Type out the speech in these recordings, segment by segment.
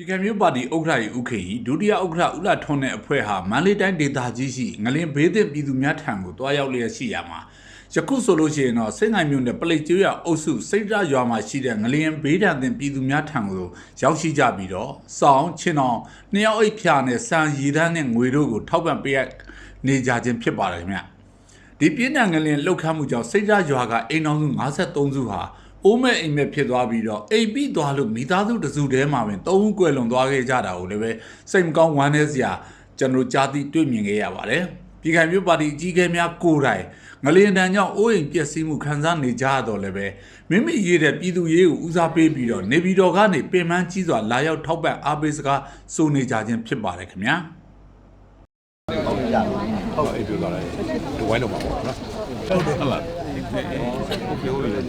ပြည်ကမျိုးပါတီဥက္ကဋ္ဌကြီးဦးခေကြီးဒုတိယဥက္ကဋ္ဌဦးလာထွန်းတဲ့အဖွဲ့ဟာမန္တလေးတိုင်းဒေသကြီးရှိငလင်ဘေးသင့်ပြည်သူများထံကိုတွားရောက်လျက်ရှိရမှာယခုဆိုလို့ရှိရင်တော့စိတ်နိုင်မျိုးနဲ့ပလိတ်ကျွေးရအုပ်စုစိတ်ရရွာမှာရှိတဲ့ငလျင်ဘေးဒဏ်သင့်ပြည်သူများထံကိုရောက်ရှိကြပြီးတော့စောင်းချင်းအောင်နှစ်ယောက်အိတ်ဖြာနဲ့စံရည်တန်းနဲ့ငွေတို့ကိုထောက်ပံ့ပေးရနေကြခြင်းဖြစ်ပါတယ်ခင်ဗျဒီပြင်းထန်ငလျင်လှုပ်ခတ်မှုကြောင့်စိတ်ရရွာကအိမ်တော်စု53စုဟာ အိုးမဲ့အိမ်မဲ့ဖြစ်သွားပြီးတော့အိမ်ပြီးသွားလို့မိသားစုတစ်စုတည်းမှာပင်သုံးဦးကွယ်လွန်သွားခဲ့ကြတာကိုလည်းပဲစိတ်မကောင်းဝမ်းနည်းစရာကျွန်တော်ကြားသိတွေ့မြင်ခဲ့ရပါတယ်ပြည်ခိုင်မျိုးပါတီအကြီးအကဲများကိုယ်တိုင်ငလျင်တန်ကြောင့်အိုးအိမ်ပျက်စီးမှုခံစားနေကြရတော့လည်းပဲမိမိရေးတဲ့ပြည်သူရေးကိုဦးစားပေးပြီးတော့နေပြည်တော်ကနေပင်ပန်းကြီးစွာလာရောက်ထောက်ပံ့အားပေးစကားစိုးနေကြခြင်းဖြစ်ပါတယ်ခင်ဗျာ ဟုတ်အေးပြောသွားတယ်ဒီဝိုင်းတော့မှာပေါ့နော်ဟုတ်တယ်ဟုတ်လားပြောလို့ရတယ်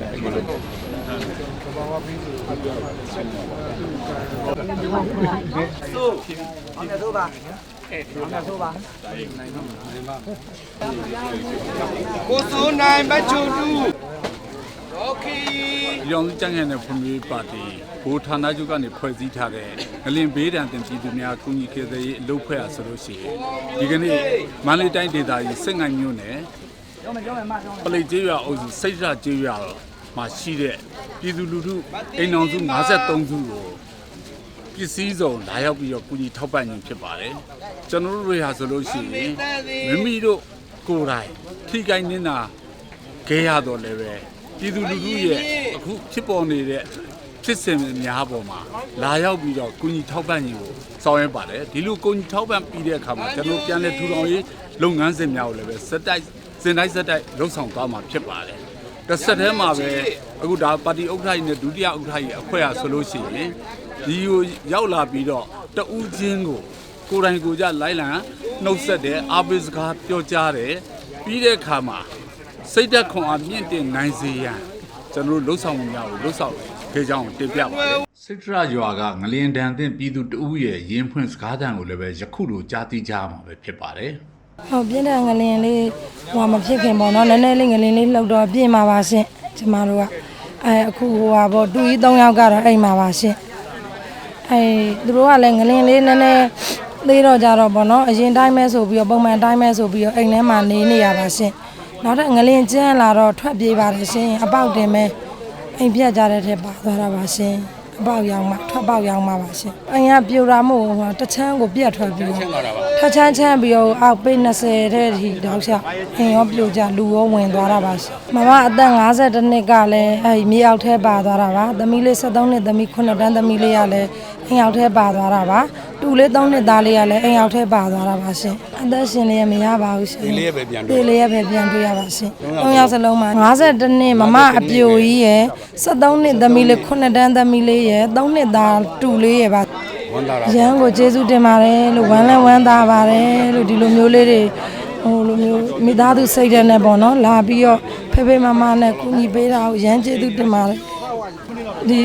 ကိုစိုးနိုင်မချူတူโอเค ဒီအောင်ကျန်းကျန်းတဲ့ဖွံ့ဖြိုးရေးပါတီ ဘိုးဌာနချုပ်ကနေဖွဲ့စည်းထားတဲ့ငလင်ဘေးဒဏ်တင်ပြည်သူများကုညီကေသေးရေးအလုပ်ဖွဲ့အားဆိုလို့ရှိရင်ဒီကနေ့မန္တလေးတိုင်းဒေသကြီးစစ်ငိုင်မြို့နယ်ပလိတ်ကျေးရွာအုပ်စုစိတ်ရကျေးရွာမှာရှိတဲ့ပြည်သူလူထုအိမ်အောင်စု53စုကိုပစ္စည်းစုံလာရောက်ပြီးတော့ကုညီထောက်ပံ့ခြင်းဖြစ်ပါတယ်ကျွန်တော်တို့တွေဟာဆိုလို့ရှိရင်မိမိတို့ကိုယ်တိုင်ထိကိုင်းနေတာခဲရတော့လည်းပဲပြည်သူလူထုရဲ့အခုဖြစ်ပေါ်နေတဲ့ ဖြစ်စဉ်များပေါ်မှာလာရောက်ပြီးတော့ကုညီထောက်ပံ့ခြင်းကိုဆောင်ရွက်ပါတယ်ဒီလိုကုညီထောက်ပံ့ပြီးတဲ့အခါမှာကျွန်တော်ပြန်လဲထူထောင်ရေးလုပ်ငန်းစဉ်များကိုလည်းပဲစက်တိုက်စင်တိုင်းစက်တိုက်လှုပ်ဆောင်သွားမှာဖြစ်ပါတယ်တစ်ဆက်တည်းမှာပဲအခုဒါပါတီဥက္ကဋ္ဌကြီးနဲ့ဒုတိယဥက္ကဋ္ဌကြီးအဖွဲ့အားဆိုလို့ရှိရင်ဒီကိုရောက်လာပြီးတော့တဦးချင်းကိုကိုယ်တိုင်ကိုယ်ကြလိုက်လံနှုတ်ဆက်တယ်အားပေးစကားပြောကြားတယ်ပြီးတဲ့အခါမှာစိတ်ဓာတ်ခွန်အားမြင့်တင်နိုင်စေရန်ကျွန်တော်တို့လှုပ်ဆောင်မှုများကိုလှုပ်ဆောင် ခဲ့ကြောင်းတင်ပြပါတယ်စိတ်ထရရွာကငလျင်တန်တဲ့ပြည်သူတဦးရဲ့ရင်ဖွင့်စကားသံကိုလည်းပဲယခုလိုကြားသိကြမှာပဲဖြစ်ပါတယ်ဟုတ်ပြင်းတဲ့ငလင်လေးဟိုမဖြစ်ခင်ပေါ့နော်နည်းနည်းလေးငလင်လေးလှုပ်တော့ပြင်ပါပါရှင်ကျမတို့ကအဲအခုဟိုဟာပေါ့တူကြီး၃ယောက်ကတော့အိမ်မှာပါရှင်အဲသူတို့ကလည်းငလင်လေးနည်းနည်းသေးတော့ကြတော့ပေါ့နော်အရင်တိုင်းမဲဆိုပြီးတော့ပုံမှန်တိုင်းမဲဆိုပြီးတော့အိမ်ထဲမှာနေနေရပါရှင်နောက်ထပ်ငလင်ကျန်းလာတော့ထွက်ပြေးပါတယ်ရှင်အပေါက်တင်မဲ အိမ်ပြတ်ကြတဲ့ထက်ပါသွားတာပါရှင်အပေါက်ရောင်မှထွက်ပေါက်ရောင်မှပါရှင်အိမ်ကပြိုတာမို့ဟိုတချမ်းကိုပြတ်ထွက်ပြီးတော့ထချမ်းချမ်းပြီးတော့အောက်ပေ20တဲ့ထိတောက်ချအိမ်ရောပြိုကြလူရောဝင်သွားတာပါရှင်မမအသက်52နှစ်ကလည်းအဲဒီမြေအောက်ထဲပါသွားတာပါသမီးလေး73နှစ်သမီး9တန်းသမီးလေးကလည်းအိမ်အောက်ထဲပါသွားတာပါ တူလေး3နှစ်သားလေးကလည်းအိမ်အောက်ထဲပါသွားတာပါရှင်အသက်ရှင်လေးမရပါဘူးရှင်ဒီလေးရပဲပြန်ဒီတွေ့လေးရပဲပြန်တွေ့ရပါရှင်။၃ယောက်စလုံးမှာ52နှစ်မမအပြိုကြီးရယ်73နှစ်သမီးလေး9တန်းသမီးလေးရယ်3နှစ်သားတူလေးရယ်ပါဝန်လာတာရန်ကိုကျေးဇူးတင်ပါတယ်လို့ဝမ်းလဲဝမ်းသာပါတယ်လို့ဒီလိုမျိုးလေးတွေဟိုလိုမျိုးမိသားစုစိတ်ဓာတ်နဲ့ပေါ့နော်လာပြီးတော့ဖေဖေမမနဲ့ကူညီပေးတာကိုရန်ကျေးဇူးတင်ပါတယ်ဒီ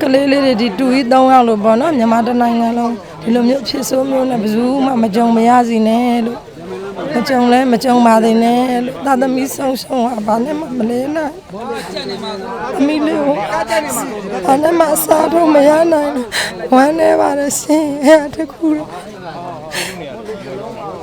ကလေးလေးတွေဒီတူကြီး၃ယောက်လို့ပေါ့နော်မြန်မာတိုင်းနိုင်ငံလုံး ဒီလိုမျိုးဖြစ်ဆိုးမျိုးနဲ့ဘယ်သူမှမကြုံမရစီနဲ့လို့မကြုံလဲမကြုံပါသေးနဲ့လို့သာသမီဆုံးဆုံးဟာဘာနဲ့မှမလဲနိုင်အမိလေးကိုဘာနဲ့မှအစားတော့မရနိုင်ဘူးဝမ်းနေပါလေရှင်အဲ့ဒါတခုတော့